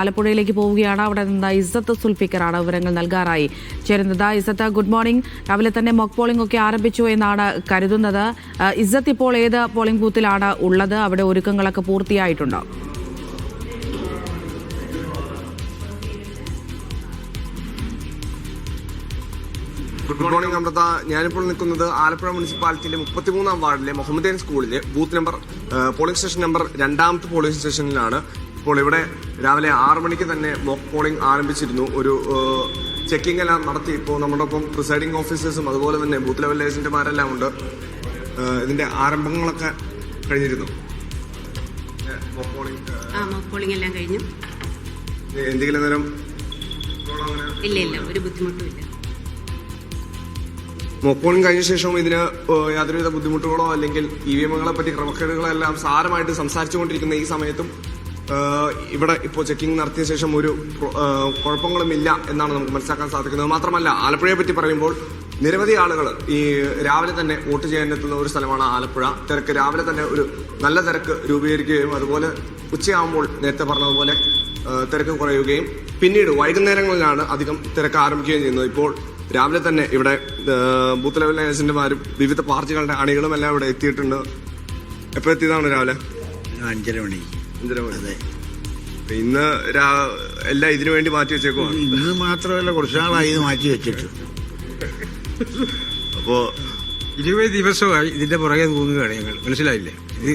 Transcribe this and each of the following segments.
ആലപ്പുഴയിലേക്ക് പോവുകയാണ്. അവിടെ നിന്ന് ഇസത്ത് സുൽഫിക്കറാണ് വിവരങ്ങൾ നൽകാറായി. ചേരുന്നത് ഇസത്ത് ഗുഡ് മോർണിംഗ് രാവിലെ തന്നെ മോക്ക് പോളിംഗ് ഒക്കെ ആരംഭിച്ചു എന്നാണ് കരുതുന്നത്. ഇസത്ത് ഇപ്പോൾ ഏത് പോളിംഗ് ബൂത്തിലാണ് ഉള്ളത്? അവിടെ ഒരുക്കങ്ങളൊക്കെ പൂർത്തിയായിട്ടുണ്ടോ. Good morning Amrita. ഞാനിപ്പോൾ നിൽക്കുന്നത് ആലപ്പുഴ മുനിസിപ്പാലിറ്റിയിലെ മുപ്പത്തിമൂന്നാം വാർഡിലെ മുഹമ്മദിയൻ സ്കൂളിലെ booth number polling station number രണ്ടാമത്തെ പോളിംഗ് സ്റ്റേഷനിലാണ് ഇപ്പോൾ ഇവിടെ രാവിലെ ആറ് മണിക്ക് തന്നെ മോക്ക് പോളിംഗ് ആരംഭിച്ചിരുന്നു. ഒരു ചെക്കിംഗ് എല്ലാം നടത്തി. ഇപ്പോൾ നമ്മുടെ ഒപ്പം പ്രിസൈഡിംഗ് ഓഫീസേഴ്സും അതുപോലെ തന്നെ ബൂത്ത് ലെവൽ ഏജന്റുമാരെല്ലാം ഉണ്ട്. ഇതിന്റെ ആരംഭങ്ങളൊക്കെ കഴിഞ്ഞിരുന്നു. മോക്ക് പോളിംഗ് എല്ലാം കഴിഞ്ഞു. എന്തെങ്കിലും നേരം ഇല്ല ഇല്ല ഒരു ബുദ്ധിമുട്ടുമില്ല മോക്ക് കഴിഞ്ഞ ശേഷം ഇതിന് യാതൊരുവിധ ബുദ്ധിമുട്ടുകളോ അല്ലെങ്കിൽ ഇ വി എമ്മുകളെ പറ്റി ക്രമക്കേടുകളോ എല്ലാം സാരമായിട്ട് സംസാരിച്ചുകൊണ്ടിരിക്കുന്ന ഈ സമയത്തും ഇവിടെ ഇപ്പോൾ ചെക്കിംഗ് നടത്തിയ ശേഷം ഒരു കുഴപ്പങ്ങളുമില്ല എന്നാണ് നമുക്ക് മനസ്സിലാക്കാൻ സാധിക്കുന്നത്. മാത്രമല്ല ആലപ്പുഴയെ പറ്റി പറയുമ്പോൾ നിരവധി ആളുകൾ ഈ രാവിലെ തന്നെ വോട്ട് ചെയ്യാനെത്തുന്ന ഒരു സ്ഥലമാണ് ആലപ്പുഴ. തിരക്ക് രാവിലെ തന്നെ ഒരു നല്ല തിരക്ക് രൂപീകരിക്കുകയും അതുപോലെ ഉച്ചയാകുമ്പോൾ നേരത്തെ പറഞ്ഞതുപോലെ തിരക്ക് കുറയുകയും പിന്നീട് വൈകുന്നേരങ്ങളിലാണ് അധികം തിരക്ക് ആരംഭിക്കുകയും ചെയ്യുന്നത്. ഇപ്പോൾ രാവിലെ തന്നെ ഇവിടെ ബൂത്ത് ലെവൽ ഏജന്റുമാരും വിവിധ പാർട്ടികളുടെ അണികളും എല്ലാം ഇവിടെ എത്തിയിട്ടുണ്ട്. എപ്പോൾ എത്തിയതാണ് രാവിലെ? അഞ്ചര മണി. അതെ ഇന്ന് എല്ലാം ഇതിനു വേണ്ടി മാറ്റി വെച്ചേക്കുവാണ്. ഇന്ന് മാത്രമല്ല കുറച്ച് നാളായി ഇത് മാറ്റി വെച്ചിട്ട്. അപ്പോ ഇരുപത് ദിവസമായി ഇതിന്റെ പുറകെ തൂങ്ങുകയാണ് ഞങ്ങൾ. മനസ്സിലായില്ലേ? ഇത്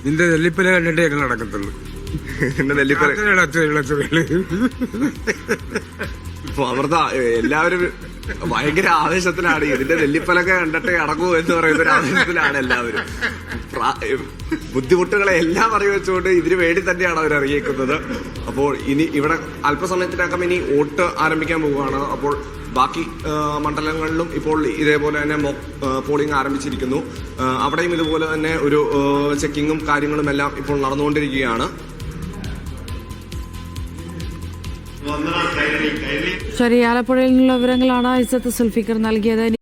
ഇതിന്റെ നെല്ലിപ്പല കണ്ടിട്ട് ഞങ്ങൾ നടക്കത്തുള്ളൂ. നെല്ലിപ്പല അമൃത എല്ലാവരും ഭയങ്കര ആവേശത്തിലാണ്. ഇതിന്റെ നെല്ലിപ്പലൊക്കെ കണ്ടിട്ട് അടങ്ങൂ എന്ന് പറയുന്ന ഒരു ആവേശത്തിലാണ് എല്ലാവരും. ബുദ്ധിമുട്ടുകളെ എല്ലാം അറിയിച്ചുകൊണ്ട് ഇതിനു വേണ്ടി തന്നെയാണ് അവർ അറിയിക്കുന്നത് അപ്പോൾ ഇനി ഇവിടെ അല്പസമയത്തിനകം ഇനി വോട്ട് ആരംഭിക്കാൻ പോവുകയാണ്. അപ്പോൾ ബാക്കി മണ്ഡലങ്ങളിലും ഇപ്പോൾ ഇതേപോലെ തന്നെ പോളിംഗ് ആരംഭിച്ചിരിക്കുന്നു. അവിടെയും ഇതുപോലെ തന്നെ ഒരു ചെക്കിങ്ങും കാര്യങ്ങളും എല്ലാം ഇപ്പോൾ നടന്നുകൊണ്ടിരിക്കുകയാണ്. ശരി ആലപ്പുഴയിൽ നിന്നുള്ള വിവരങ്ങളാണ് ഇസത്ത് സുൽഫിക്കർ നൽകിയത്.